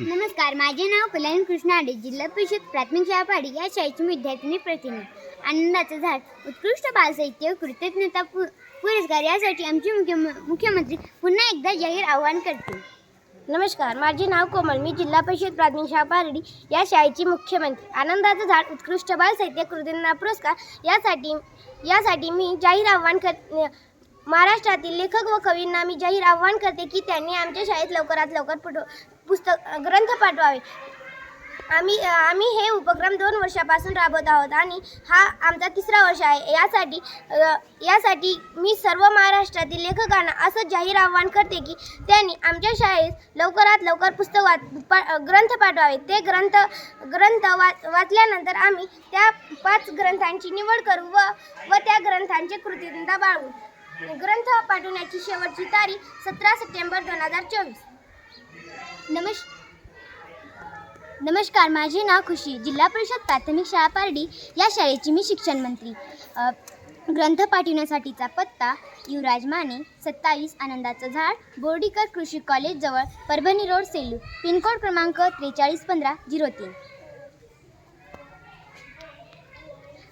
नमस्कार माझे नाव कल्याण कृष्णाडे जिल्हा परिषद प्राथमिक शाळा पाडी या शाळेची विद्यार्थिनी प्रतिनिधी. आनंदाचं झाड उत्कृष्ट बालसाहित्य कृतज्ञता पु पुरस्कार यासाठी आमचे मुख्य मुख्यमंत्री पुन्हा एकदा जाहीर आवाहन करतील नमस्कार माझे नाव कोमल मी जिल्हा परिषद प्राथमिक शाळा पारडी या शाळेची मुख्यमंत्री. आनंदाचं झाड उत्कृष्ट बाल साहित्य कृतींना पुरस्कार यासाठी यासाठी मी जाहीर आव्हान कर महाराष्ट्रातील लेखक व कवींना मी जाहीर आव्हान करते की त्यांनी आमच्या शाळेत लवकरात लवकर पुट पुस्तक ग्रंथ पाठवावे. आम्ही आम्ही हे उपक्रम दोन वर्षापासून राबवत आहोत आणि हा आमचा तिसरा वर्ष आहे. यासाठी यासाठी मी सर्व महाराष्ट्रातील लेखकांना असं जाहीर आव्हान करते की त्यांनी आमच्या शाळेत लवकरात लवकर पुस्तक वाच पा ग्रंथ पाठवावे. ते ग्रंथ ग्रंथ वा वाचल्यानंतर आम्ही त्या पाच ग्रंथांची निवड करू व व त्या ग्रंथांची कृतींता बाळगू. ग्रंथ पाठवण्याची शेवटची तारीख सतरा सप्टेंबर दोन हजार चोवीस. नमस् नमस्कार माझे नाव खुशी जिल्हा परिषद प्राथमिक शाळा पारडी या शाळेची मी शिक्षण मंत्री. अ, ग्रंथ पाठविण्यासाठीचा पत्ता युवराज माने सत्तावीस आनंदाचं झाड बोर्डीकर कृषी कॉलेजजवळ परभणी रोड सेलू. पिनकोड क्रमांक त्रेचाळीस पंधरा झिरो तीन.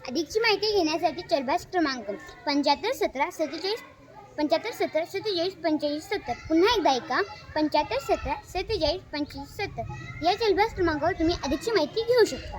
अधिकची माहिती घेण्यासाठी चलबास क्रमांक पंच्याहत्तर सतरा सत्तेचाळीस पंच्याहत्तर सतरा सत्तेचाळीस पंचेचाळीस सत्तर. पुन्हा एकदा ऐका. पंच्याहत्तर सतरा सत्तेचाळीस पंचेचाळीस सत्तर. या चलबास क्रमांकावर तुम्ही अधिकची माहिती घेऊ शकता.